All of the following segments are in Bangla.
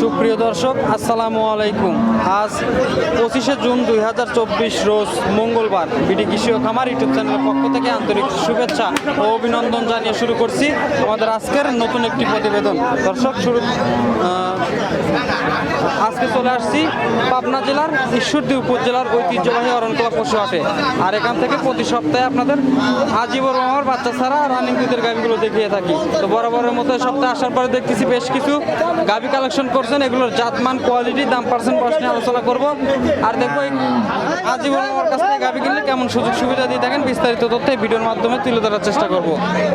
সুপ্রিয় দর্শক, আসসালামু আলাইকুম। আজ পঁচিশে জুন দুই হাজার চব্বিশ রোজ মঙ্গলবার বিডি কৃষি ও খামার ইউটিউব চ্যানেলের পক্ষ থেকে আন্তরিক শুভেচ্ছা ও অভিনন্দন জানিয়ে শুরু করছি আমাদের আজকের নতুন একটি প্রতিবেদন। দর্শক, শুরু আজকে চলে আসছি পাবনা জেলার ঈশ্বরদী উপজেলার ঐতিহ্যবাহী অরণকলা পশু হাটে। আর এখান থেকে প্রতি সপ্তাহে আপনাদের আজীবন আমার বাচ্চা ছাড়া রানিং দুধের গাভিগুলো দেখিয়ে থাকি। তো বরাবরের মতো সপ্তাহে আসার পরে দেখতেছি বেশ কিছু গাভি কালেকশন করছেন। এগুলোর জাতমান কোয়ালিটি দাম পার্সেন্ট পার্স নিয়ে আলোচনা করব। আর দেখব আজীবন আমার কাছ থেকে গাভি কিনলে কেমন সুযোগ সুবিধা দিয়ে থাকেন, বিস্তারিত তথ্য ভিডিওর মাধ্যমে তুলে ধরার চেষ্টা করব।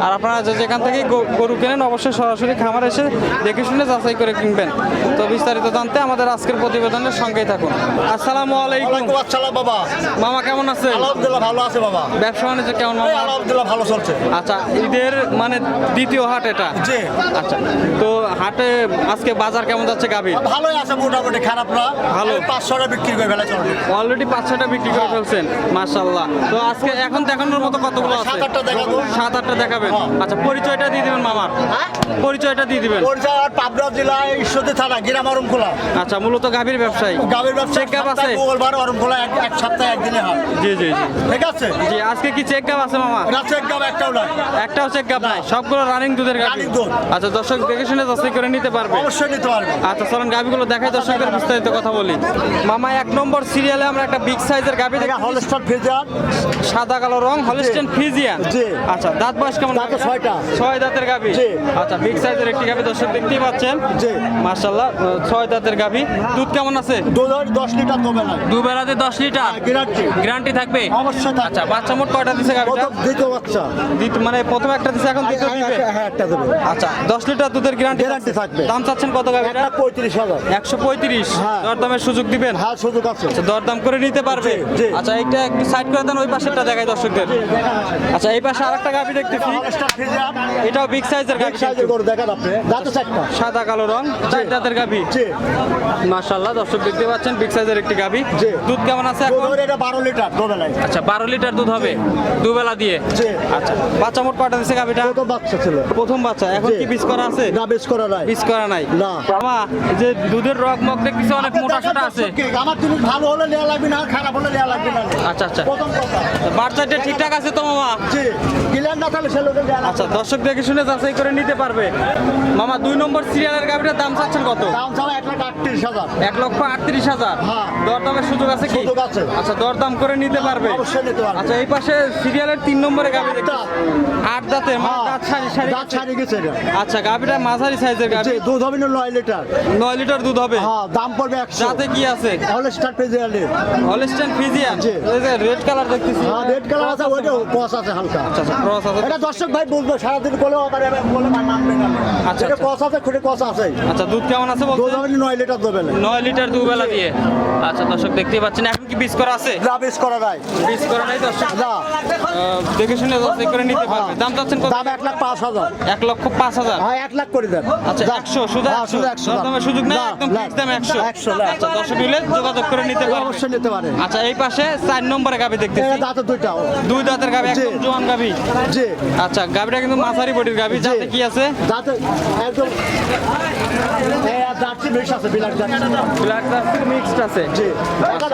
আর আপনারা যেখান থেকে গরু কেনেন, অবশ্যই সরাসরি খামার এসে দেখে শুনে যাচাই করে কিনবেন। তো বিস্তারিত জানতে আমাদের আজকের প্রতিবেদনের সঙ্গেই থাকুন। আসসালামু আলাইকুম। আসসালাম বাবা। মামা কেমন আছে আলহামদুলিল্লাহ ভালো আছে বাবা। ব্যবসা বাণিজ্য কেমন মামা? আলহামদুলিল্লাহ ভালো চলছে। আচ্ছা ঈদের মানে দ্বিতীয় হাট এটা? জি। আচ্ছা তো হাটে আজকে বাজার কেমন যাচ্ছে গাভীর? ভালোই আছে মোটামুটি খারাপ না। ভালো। পাঁচশোটা বিক্রি করে ফেলা চলবে অলরেডি পাঁচ ছটা বিক্রি করে ফেলছেন মাশাল্লাহ তো আজকে এখন দেখানোর মতো কতগুলো আছে? সাত আটটা দেখাবো। সাত আটটা দেখাবেন। হ্যাঁ। আচ্ছা পরিচয়টা দিয়ে দিবেন মামার। পরিচয়টা দিয়ে দিবেন। পরিচয় আর পাবনা জেলা ঈশ্বরদী থানা গ্রাম অরমখোলা আচ্ছা মূলত গাভীর ব্যবসায়ী। গাভীর ব্যবসা চেক গাপ আছে? মঙ্গলবার অরমখোলা এক এক সপ্তাহে একদিনে হয়। জি জি জি। ঠিক আছে? জি আজকে কি চেক গাপ আছে মামা? রাত্রে এক গাপ একটাও নাই। একটাও চেক গাপ নাই? সবগুলো রানিং দুধের গাভী? Running দুধ। আচ্ছা দর্শক দেখে শুনে যাচাই করে নিতে পারবে। অবশ্যই নিতে পারবে। আচ্ছা চলুন গাভিগুলো দেখাই দর্শকদের বিস্তারিত কথা বলি। মামা এক নম্বর সিরিয়ালে আমরা একটা বিগ সাইজের গাভী দেখি হলস্টার ফ্রিজার সাদা কালো রং হলিস্টেন ফিজিয়ান জি। আচ্ছা দাঁত বয়স কেমন? দাঁতে ছয়টা। ছয় দাঁতের গাভী। জি। আচ্ছা বিগ সাইজের একটি গাভী দর্শক দেখতেই পাচ্ছেন। জি। মাশাআল্লাহ ছয় দাঁতের গাভি। দুধ কেমন আছে? দুধ দশ লিটার দেবে না দু বেলাতে দশ লিটার? গ্যারান্টি গ্যারান্টি থাকবে? অবশ্যই আচ্ছা বাচ্চা মোট কয়টা দিছে প্রথম দ্বিতীয় বাচ্চা। দ্বিতীয়- মানে প্রথম একটা দিছে এখন দ্বিতীয় দিবে হ্যাঁ একটা দেবে। আচ্ছা দশ লিটার দুধের গ্যারান্টি Guarantee থাকবে। দাম চাচ্ছেন কত একটা পঁয়ত্রিশ হাজার। একশো পঁয়ত্রিশ? হ্যাঁ। দরদামের সুযোগ দিবেন? হ্যাঁ সুযোগ আছে। আচ্ছা দরদাম করে নিতে পারবে। আচ্ছা এইটা একটু সাইড করে দেন ওই পাশেরটা দেখাই দর্শকদের। আচ্ছা এই পাশে আরেকটা গাভি দেখতেছি। এটাও বিগ সাইজের গাভি সাইজের গরু দেখান আপনি। দাঁতে চারটা। সাদা কালো রং চার দাঁতের গাভি। জি। মাশাআল্লাহ দর্শক দেখতে পাচ্ছেন বিগ সাইজের একটি গাভি। জি। দুধ কেমন আছে এখন? এটা বারো লিটার দোবেলায় আচ্ছা বারো লিটার দুধ হবে দুবেলা দিয়ে? আচ্ছা বাচ্চা মোট কয়টা দিছে গাভিটা? কত বাচ্চা ছিল। প্রথম বাচ্চা এখন। কি বীজ করা আছে? না বেশ করা নাই। বীজ করা নাই। না। বাবা যে দুধের রগ মগ দেখতেছি অনেক মোটা সোটা আছে। আমার তুমি ভালো হলে নেওয়া লাগবে না খারাপ হলে নেওয়া লাগবে না। আচ্ছা আচ্ছা। প্রথম কথা। বাচ্চাটা ঠিকঠাক আছে তো মামা? জি। ক্লিয়ার না তাহলে সে লোকের আচ্ছা দর্শক দেখে শুনে যাচাই করে নিতে পারবে। মামা দুই নম্বর সিরিয়ালের গাভিটার দাম চাচ্ছেন কত? দাম চাও এক লাখ আটত্রিশ হাজার। এক লক্ষ আটত্রিশ হাজার। হ্যাঁ। দরদামের সুযোগ আছে কি? আছে। আচ্ছা দরদাম করে নিতে পারবে। আচ্ছা এই পাশে সিরিয়ালের তিন নম্বরে গাভি আট হ্যাঁ, দাঁত এটা। আচ্ছা গাভিটা মাঝারি সাইজের গাভি। দুধ হবে না নয় লিটার? নয় লিটার দুধ হবে? হ্যাঁ দাম পড়বে একশো। যাতে কি আছে? হলে স্টার পেজে আলে হলিস্টান ফিজিয়ান জি। রেড কালার দেখতেছি। হ্যাঁ রেড কালার আছে ওইটা কস আছে হালকা। আচ্ছা আচ্ছা ক্রস আছে। এটা দর্শক ভাই বুঝবে সারাদিন বলে এবার বলে নামবে না। আচ্ছা, এটা আচ্ছা। আছে খুঁটে কস আছে আচ্ছা দুধ কেমন আছে দুধ হবে নয় লিটার দেবে না নয় লিটার দুবেলা দিয়ে। আচ্ছা দর্শক দেখতে পাচ্ছেন এখন কি বীজ করা আছে? না বেশ করা নাই। বীজ করা নাই দর্শক? না। দেখে শুনে যাচাই করে নিতে পারবে। দাম চাচ্ছেন কত? দাম এক লাখ পাঁচ হাজার। এক লক্ষ পাঁচ হাজার? হ্যাঁ এক লাখ করে দেন। আচ্ছা যাক। একশো শুধু হ্যাঁ, শুধু একশো একশো দামের সুযোগ নেই না, একদম ফিক্স দাম একশো। একশো, আচ্ছা দর্শক মিলে যোগাযোগ করে নিতে পারবে। অবশ্যই নিতে পারে। আচ্ছা এই পাশে চার নম্বরে গাবি দেখতেছি। এটা দাঁতে দুইটা। দুই দাঁতের গাবি একদম জোয়ান গাবি জি। আচ্ছা গাবিটা কিন্তু মাঝারি বডির গাবি। যাতে কি আছে? দাঁতে একদম এই আর দাঁতটি বেশ আছে বিলাক দাঁতটি ব্ল্যাক জার্সি মিক্সড আছে। জি। আচ্ছা।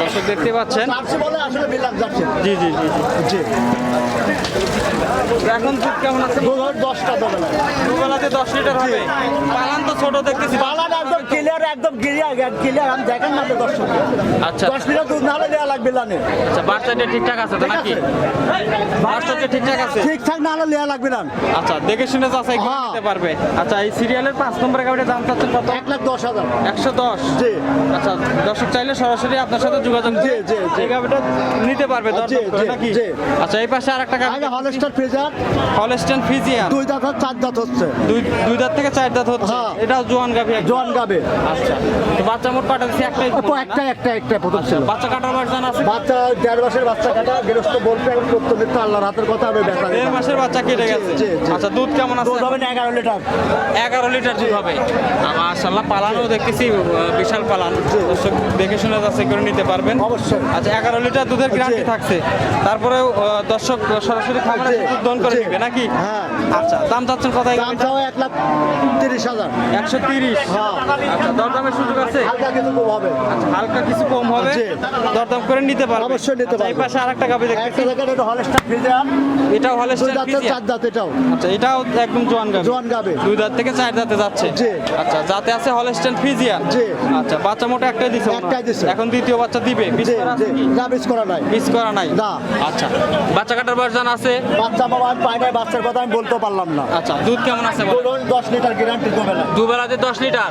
দর্শক দেখতে পাচ্ছেন। জি জি জি। জি। এখন দুধ কেমন আছে? দুধ দশটা দেবে না। দুবেলাতে দশ লিটার হবে। পালান তো ছোট দেখতেছি। বালান একদম ক্লিয়ার একদম ক্লিয়ার ক্লিয়ার আমি দেখেন না তো দর্শক আচ্ছা। দশ লিটার দুধ না হলে দেওয়া লাগবে লানে। আচ্ছা বাচ্চাটা ঠিকঠাক আছে তো নাকি? বাচ্চাটা ঠিকঠাক আছে? ঠিকঠাক না হলে দেওয়া লাগবে না আচ্ছা দেখে শুনে যাচাই করে হ্যাঁ। নিতে পারবে। আচ্ছা এই সিরিয়ালের পাঁচ নম্বরের গাবিটার দাম চাচ্ছেন কত? এক লাখ দশ হাজার। একশো দশ। জি। আচ্ছা দর্শক চাইলে সরাসরি আপনার সাথে যোগাযোগ জি, জি। এই গাবিটা নিতে পারবে করে নাকি? আচ্ছা এই পাশে আর একটা আগে হলস্টার ফ্রিজার হলস্টেন ফিজিয়ান দুই দাঁত আর চার দাঁত হচ্ছে। দুই দুই দাঁত থেকে চার দাঁত হচ্ছে? হ্যাঁ। এটাও জোয়ান গাভি একদম। জোয়ান গাবে আচ্ছা। তো বাচ্চা মোট পাঠা দিচ্ছে একটাই তো? একটা একটা একটা প্রথম ছিল। বাচ্চা কাটার বাচ্চা আছে? বাচ্চা দেড় মাসের বাচ্চা কাটা গৃহস্থ বলতে এখন প্রত্যেক নিত্য আল্লাহর হাতের কথা আমি দেখা দেড় মাসের বাচ্চা কেটে গেছে? জি, জি। আচ্ছা দুধ কেমন আছে দুধ হবে না এগারো লিটার। এগারো লিটার দুধ হবে। মাশাল্লাহ পালানো দেখতেছি আহ, বিশাল পালান। দর্শক দেখে শুনে যাচ্ছে করে নিতে পারবেন। অবশ্যই। আচ্ছা এগারো লিটার দুধের গ্যারান্টি থাকছে। তারপরে দর্শক সরাসরি খামারে দুধ দহন করে দিবে নাকি? হ্যাঁ। আচ্ছা দাম চাচ্ছেন কত দাম চাও এক লাখ তিরিশ হাজার। একশো তিরিশ। হ্যাঁ। আচ্ছা দরদামের সুযোগ আছে? হালকা কিছু কম হবে। হালকা কিছু কম হবে। দরদাম করে নিতে পারবে। অবশ্যই নিতে আচ্ছা, এই পাশে আরেকটা গাবি দেখতেছি। এটা হলস্টার ফ্রিজার এটাও হলে দুই চার দাঁত এটাও। আচ্ছা এটাও একদম জোয়ান গাবি। জোয়ান গাবে। দুই দাঁত থেকে চার দাঁতে যাচ্ছে। জি। আচ্ছা যাতে আছে হলস্টেন ফিজিয়ান জি। আচ্ছা বাচ্চা মোটা একটাই দিছে একটাই দিছে। এখন দ্বিতীয় বাচ্চা দিবে। না মিস করা নাই। মিস করা নাই? না। আচ্ছা বাচ্চা কাটার ভার্জন আছে? বাচ্চা বাবা আমি নাই বাচ্চার কথা আমি বলতে পারলাম না। আচ্ছা দুধ কেমন আছে বলো? ধরুন দশ লিটার গ্যারান্টি দেবে না। দুবেলাতে দশ লিটার?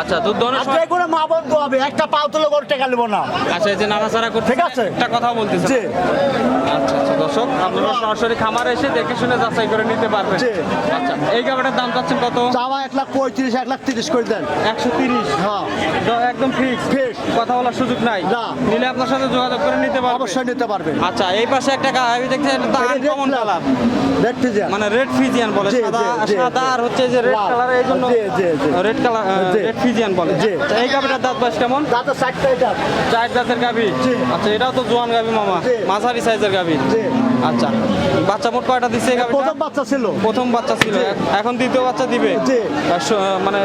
আচ্ছা দুধ দোনো আজকে এগুলো মা বন্ধ হবে একটা পাও তুলে করে টেকা নেব না। আচ্ছা এই যে নাড়াচাড়া করতে ঠিক আছে। একটা কথা বলতেছে জি। আচ্ছা আচ্ছা দর্শক আপনারা সরাসরি খামারে এসে দেখে শুনে যাচাই করে নিতে পারবেন। জি। আচ্ছা এই গাবাটার দাম চাচ্ছেন কত? চাওয়া এক লাখ পঁয়ত্রিশ এক লাখ তিরিশ করে দেন। একশো তিরিশ? হ্যাঁ। একদম ফিক্স Fix। কথা বলার সুযোগ নাই? না। নিলে আপনার সাথে যোগাযোগ করে নিতে পারবে? অবশ্যই নিতে পারবেন আচ্ছা এই পাশে একটা গাবি দেখছি এটা আনকমন কালার। রেড ফ্রিজার মানে রেড ফিজিয়ান বলে সাদা সাদা আর হচ্ছে যে রেড কালার এই জন্য। রেড কালার রেড ফিজিয়ান বলে। এই গাবিটার দাঁত বয়স কেমন? দাদা ষাটটা এটা চার দাঁতের জি। আচ্ছা এটাও তো জোয়ান গাবি মামা। মাঝারি সাইজের গাবি। জি। আচ্ছা বাচ্চা মোট কয়টা দিচ্ছে এই প্রথম বাচ্চা ছিল। প্রথম বাচ্চা ছিল। এখন দ্বিতীয় বাচ্চা দিবে? মানে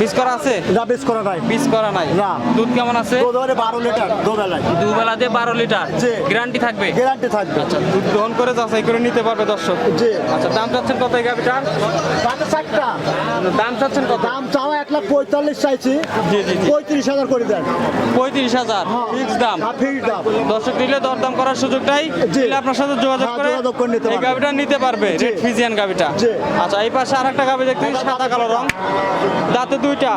বীজ করা আছে? না বেশ করা নাই। বীজ করা নাই। না। দুধ কেমন আছে? দুধ বারো লিটার দুবেলায় দুবেলা দিয়ে বারো লিটার। জি। গ্যারান্টি থাকবে? গ্যারান্টি থাকবে। আচ্ছা দুধ গ্রহণ করে যাচাই করে নিতে পারবে দর্শক। জি। আচ্ছা দাম চাচ্ছেন কত এই গাবিটার? দাম চাচ্ছেন কত? দাম চাওয়া এক লাখ পঁয়তাল্লিশ চাইছি। জি, জি, জি। পঁয়ত্রিশ হাজার করে দেন। পঁয়ত্রিশ হাজার। ফিক্স দাম। হ্যাঁ, fixed দাম। দর্শক নিলে দরদাম করার সুযোগটাই। নিলে আপনার সাথে যোগাযোগ হ্যাঁ, করে যোগাযোগ করে নিতে এই। গাবিটা নিতে পারবে। রেড ফিজিয়ান গাবিটা। জি। আচ্ছা এই পাশে আরেকটা গাবি দেখতে সাদা কালো রং। দাঁতে দুইটা?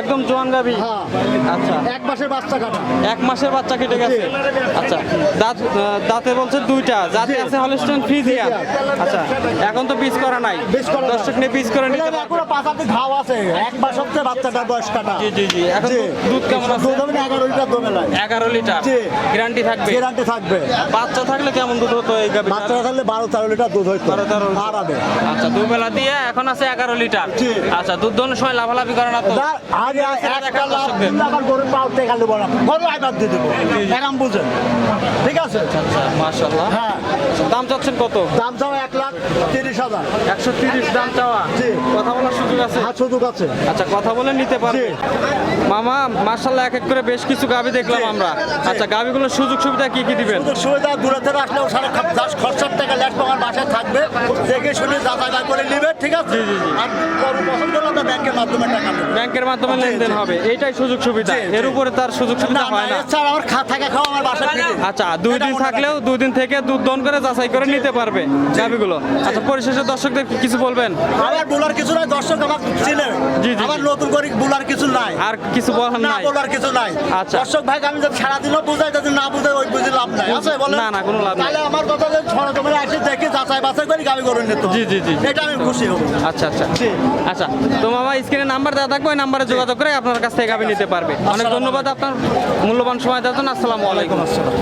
একদম জোয়ান গাবি হ্যাঁ। আচ্ছা। এক মাসের বাচ্চা কাটা। এক মাসের বাচ্চা কেটে গেছে? আচ্ছা। দাঁত দাঁতে বলছে দুইটা। আছে হলস্টেন ফ্রিজিয়ান আচ্ছা এখন তো পিস করা নাই। দর্শক নিয়ে পিস করে নিতে ঘাও আছে। এক মাস হচ্ছে বাচ্চাটার বয়স কাটা। জি জি জি। এখন দুধ- কেমন আছে? দুধ হবে না এগারো লিটার দুবেলায় এগারো লিটার? জি। গ্যারান্টি থাকবে? গ্যারান্টি থাকবে। বাচ্চা থাকলে কেমন দুধ হতো এই বাচ্চারা থাকলে বারো তেরো লিটার দুধ বারো তেরো লিটার। আরামে আচ্ছা দুবেলা দিয়ে এখন আছে এগারো লিটার। জি। আচ্ছা দুধ দোনের সময় লাভালাভি করে না তো। সেটা একটা লাভ দিলে আবার গরুর পাও টেকা নেব না গরু আইবার দিয়ে দেবো। এরাম বুঝেন। ঠিক আছে? মাশাল্লাহ হ্যাঁ। দাম চাচ্ছেন কত? দাম চাও এক লাখ তিরিশ হাজার। একশো তিরিশ দাম চাওয়া? জি। কথা বলার সুযোগ আছে? হাত সুযোগ আছে। আচ্ছা কথা বলে নিতে পারবে। মামা মার্শাল্লাহ এক এক করে বেশ কিছু গাভি দেখলাম আমরা। আচ্ছা গাভিগুলোর সুযোগ সুবিধা কি কি দিবেন? সুযোগ সুবিধা দূরে থেকে আসলেও সারা দশ খরচার টাকা ল্যাট আমার বাসায় থাকবে। দেখে শুনে যাচাই করে নিবে ঠিক আছে। আর পছন্দ হলে আমরা ব্যাংকের মাধ্যমে টাকা দেবো ব্যাংকের মাধ্যমে লেনদেন হবে এইটাই সুযোগ সুবিধা। এর উপরে তার সুযোগ সুবিধা হয় না। এছাড়া আমার খা থাকা খাওয়া আমার বাসায় ফ্রি আচ্ছা দুই দিন থাকলেও দুই দিন থেকে দুধ দন করে যাচাই করে নিতে পারবে গাভিগুলো আচ্ছা পরিশেষে দর্শকদের কিছু বলবেন? আমার বলার কিছু নাই দর্শক আমার চিনে। জি, জি, আমার নতুন করে বলার কিছু নাই। আর কিছু বলার না নাই? বলার কিছু নাই। আচ্ছা। দর্শক ভাই আমি যদি সারাদিনও বুঝাই যদি না বুঝাই আছে না, না, কোনো লাভ নাই। তাহলে আমার কথা যে সরজমিনে আসি দেখি যাচাই বাছাই করে গাবি নিতে জি, জি, জি। এটা আমি খুশি হব। আচ্ছা আচ্ছা। আচ্ছা তো মামা স্ক্রিনে নাম্বার দেওয়া থাকবে ওই নাম্বারে যোগাযোগ করে আপনার কাছ থেকে গাবি নিতে পারবে। অনেক ধন্যবাদ আপনার মূল্যবান সময় দেওয়ার জন্য। আসসালামু আলাইকুম। আসসালাম।